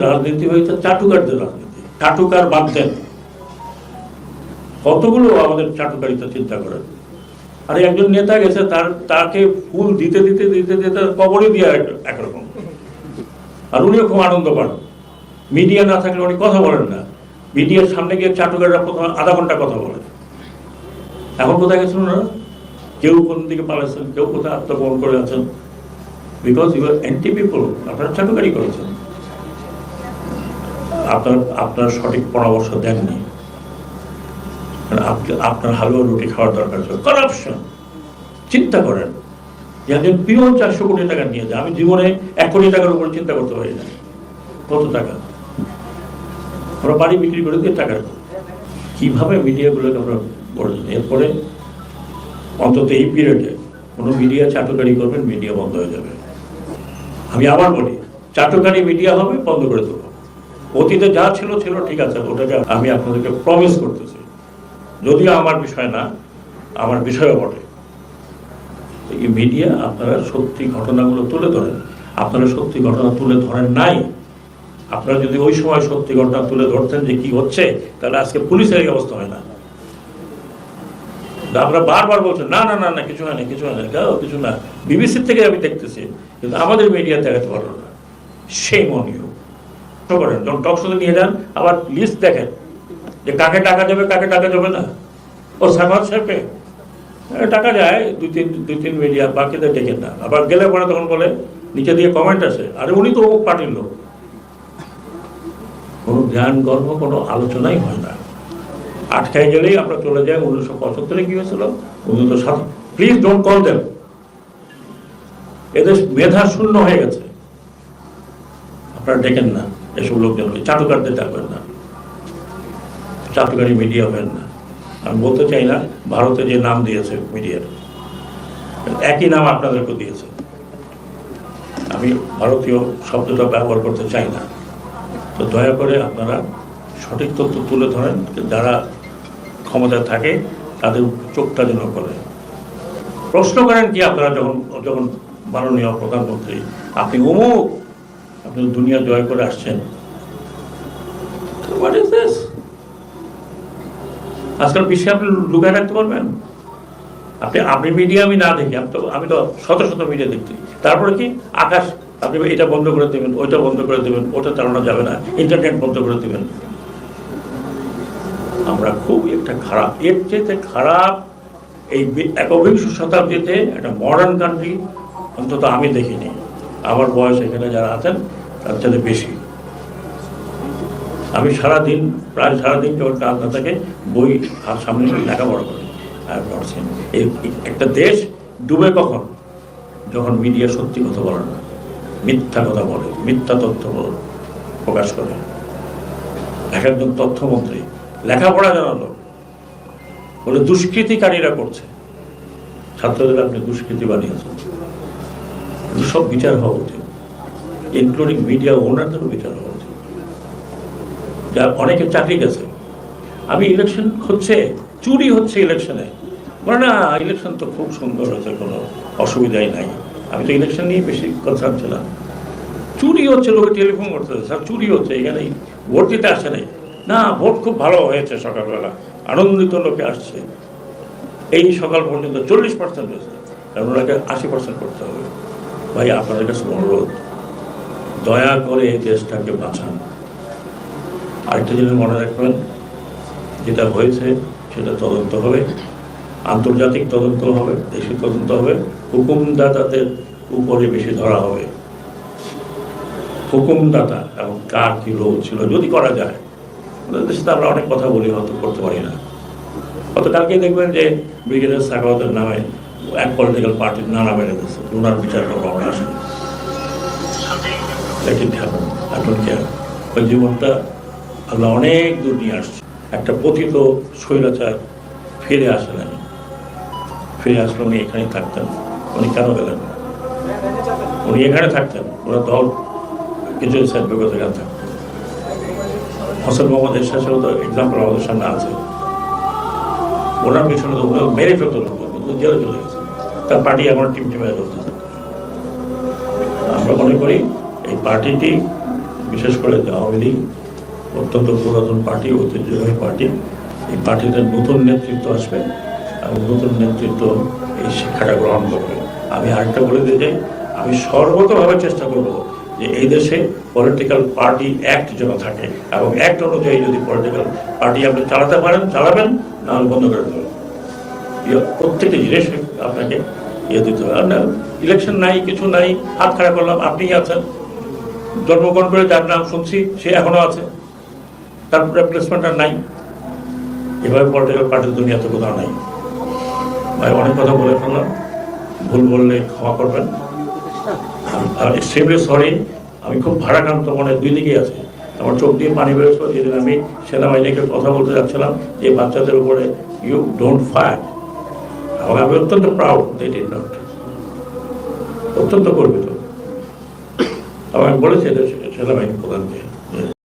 রাজনীতি হয়েছে চাটুকারদের রাজনীতি। চাটুকার বাদ দেন। কতগুলো আমাদের চাটুকারিতা চিন্তা করেন। আর একজন নেতা গেছে, তার, তাকে ফুল দিতে দিতে দিতে দিতে কবরে দিয়ে একরকম। আর উনিও খুব আনন্দ পান। মিডিয়া না থাকলে উনি কথা বলেন না। মিডিয়ার সামনে গিয়ে চাটুকাররা প্রথমে আধা ঘণ্টা কথা বলে এখন কোথায় গেছেন ওনারা? কেউ কোন দিকে পালাচ্ছেন কেউ কোথায় আত্মগ্রহণ করে আছেন? Because you are anti people আপনারা চাটুকারি করেছেন। আপনার আপনার সঠিক পরামর্শ দেননি। মানে আপনি- আপনার হালুয়া রুটি খাওয়ার দরকার ছিল। করাপশন চিন্তা করেন। যে একজন পিওন চারশো কোটি টাকা নিয়ে যায়। আমি জীবনে এক কোটি টাকার উপরে চিন্তা করতে পারি না। কত টাকা? আমরা বাড়ি বিক্রি করে দিয়ে টাকা কীভাবে মিডিয়াগুলোকে আমরা বলেছেন এরপরে অন্তত এই পিরিয়ডে কোনো মিডিয়া চাটুকারি করবেন, মিডিয়া বন্ধ হয়ে যাবে। আমি আবার বলি, চাটুকারি মিডিয়া হবে, বন্ধ করে দেবো। অতীতে যা ছিল ছিল, ঠিক আছে ওটাকে আমি আপনাদেরকে প্রমিস করতেছি। যদিও আমার বিষয় না, আমার বিষয়ও বটে। এই মিডিয়া আপনারা সত্যি ঘটনাগুলো তুলে ধরেন। আপনারা সত্যি ঘটনা তুলে ধরেন নাই। আপনারা যদি ওই সময় সত্যি ঘটনা তুলে ধরতেন যে কি হচ্ছে, তাহলে আজকে পুলিশের এই অবস্থা হয় না। আমরা বারবার বলছেন না না না না, কিছু হয় না, কিছু হয় না কিছু না। বিবিসির থেকে আমি দেখতেছি, কিন্তু আমাদের মিডিয়া দেখাতে পারল না। সেই মনীয় করেন। যখন টক শোতে নিয়ে যান, আবার লিস্ট দেখেন যে কাকে টাকা যাবে কাকে টাকা যাবে না। ও সামাদ সাহেবকে টাকা যায় দুই তিন দুই তিন মিডিয়া বাকিদের ডেকে না। আবার গেলে পরে তখন বলে, নিচে দিয়ে কমেন্ট আসে। আরে উনি তো পার্টির লোক। কোনো জ্ঞান, গর্ব, কোনো আলোচনাই হয় না। আটকায় গেলেই আমরা চলে যাই উনিশশো পঁচাত্তরে কি হয়েছিল? উনিশশো সাত প্লিজ ডোন্ট কল দেন এদের মেধা শূন্য হয়ে গেছে। আপনারা ডেকেন না। এসব লোকজনকে চাটুকারদের ডাকবেন না। চাটুকারি মিডিয়া হবেন না। আমি বলতে চাই না, ভারতে যে নাম দিয়েছে মিডিয়ার একই নাম আপনাদেরকে দিয়েছে। আমি ভারতীয় শব্দটা ব্যবহার করতে চাই না। তো দয়া করে আপনারা সঠিক তথ্য তুলে ধরেন, যারা ক্ষমতায় থাকে, তাদের চোখটা যেন করে প্রশ্ন করেন কি আপনারা যখন যখন মাননীয় প্রধানমন্ত্রী, আপনি অমুক আপনি দুনিয়া জয় করে আসছেন। ইজ আজকাল বিশ্বে আপনি লুকায় রাখতে পারবেন? আপনি আপনি মিডিয়া আমি না দেখি, আমি তো আমি তো শত শত মিডিয়া দেখছি। তারপরে কি? আকাশ, আপনি এটা বন্ধ করে দেবেন, ওইটা বন্ধ করে দেবেন ওটা চালানো যাবে না ইন্টারনেট বন্ধ করে দেবেন। আমরা খুব একটা খারাপ, এর চেয়ে খারাপ এই একবিংশ শতাব্দীতে একটা মডার্ন কান্ট্রি অন্তত আমি দেখিনি। আমার বয়স এখানে যারা আছেন, তার চাইতে বেশি। আমি সারাদিন, প্রায় সারাদিন যখন কাজ না থাকে, বই আর সামনে লেখাপড়া করি আর পড়ছেন এই একটা দেশ ডুবে কখন? যখন মিডিয়া সত্যি কথা বলে না, মিথ্যা কথা বলে, মিথ্যা তথ্য প্রকাশ করে। এক একজন তথ্যমন্ত্রী, লেখাপড়া জানালো, বলে দুষ্কৃতিকারীরা করছে। ছাত্রদের আপনি দুষ্কৃতি বানিয়েছেন। সব বিচার হওয়া উচিত ইনক্লুডিং মিডিয়া ওনারদেরও বিচার হওয়া উচিত। যা অনেকে চাকরি গেছে। আমি ইলেকশন হচ্ছে, চুরি হচ্ছে ইলেকশনে বলে, না ইলেকশন তো খুব সুন্দর হয়েছে, কোনো অসুবিধাই নাই। আমি তো ইলেকশন নিয়ে বেশি কনসার্ন ছিলাম। চুরি হচ্ছে, লোকে টেলিফোন করতে স্যার চুরি হচ্ছে এখানে ভোট দিতে আসে নাই। না, ভোট খুব ভালো হয়েছে সকালবেলা, আনন্দিত লোকে আসছে। এই সকাল পর্যন্ত চল্লিশ পার্সেন্ট হয়েছে ওনাকে আশি পার্সেন্ট করতে হবে। ভাই, আপনাদের কাছে অনুরোধ, দয়া করে এই দেশটাকে বাঁচান। আরেকটা জিনিস মনে রাখবেন, যেটা হয়েছে সেটা তদন্ত হবে, আন্তর্জাতিক তদন্ত হবে, দেশি তদন্ত হবে, হুকুমদাতাদের উপরে বেশি ধরা হবে। হুকুমদাতা এবং কার কি রোল ছিল, যদি করা যায়, আমাদের দেশে তো আমরা অনেক কথা বলি, হয়তো করতে পারি না। হয়তো কালকে দেখবেন যে ব্রিগেডিয়ার সাকাওয়াতের নামে এক পলিটিক্যাল পার্টির নানা বেড়ে গেছে। ওনার বিচার আমরা আসি। কেয়ার ওই জীবনটা আল্লাহ অনেক দূর নিয়ে আসছে। একটা পতিত স্বৈরাচার ফিরে আসলেন ফিরে আসলে উনি এখানে থাকতেন। উনি কেন গেলেন? উনি এখানে থাকতেন। ওরা দল কিছু থাকতেন। হোসেন মোহাম্মদ এরশাদ তো এক্সাম্পল আমাদের সামনে আছে। ওনার পিছনে তো মেরে ফেলতো জেলে চলে গেছে। তার পার্টি এখন টিম টিমে চলতেছে আমরা মনে করি এই পার্টিটি, বিশেষ করে আওয়ামী লীগ, অত্যন্ত পুরাতন পার্টি, ঐতিহ্যবাহী পার্টি, এই পার্টিতে নতুন নেতৃত্ব আসবে এবং নতুন নেতৃত্ব এই শিক্ষাটা গ্রহণ করবে। আমি আরেকটা বলে দিয়ে যাই আমি সর্বতভাবে চেষ্টা করব যে এই দেশে পলিটিক্যাল পার্টি অ্যাক্ট যেন থাকে এবং অ্যাক্ট অনুযায়ী যদি পলিটিক্যাল পার্টি আপনি চালাতে পারেন, চালাবেন, নাহলে বন্ধ করে দেবেন। প্রত্যেকটি জিনিস আপনাকে ইয়ে দিতে হবে। আপনার ইলেকশন নাই, কিছু নাই, হাত খাড়া করলাম, আপনিই আছেন। জন্মগ্রহণ করে যার নাম শুনছি, সে এখনও আছে। তার রিপ্লেসমেন্ট আর নাই। এভাবে পলিটিক্যাল পার্টির দুনিয়াতে কোথাও নাই। ভাই, অনেক কথা বলে ফেললাম। ভুল বললে ক্ষমা করবেন। আর এক্সট্রিমলি সরি আমি খুব ভারাক্রান্ত মনে দুই দিকেই আছে। আমার চোখ দিয়ে পানি বেরোচ্ছিল যেদিন আমি সেনাবাহিনীকে কথা বলতে যাচ্ছিলাম, যে বাচ্চাদের উপরে ইউ ডোন্ট ফায়ার আমি অত্যন্ত প্রাউড দে ডিড নট অত্যন্ত গর্বিত। আমি বলেছি এটা সেনাবাহিনী প্রধানকে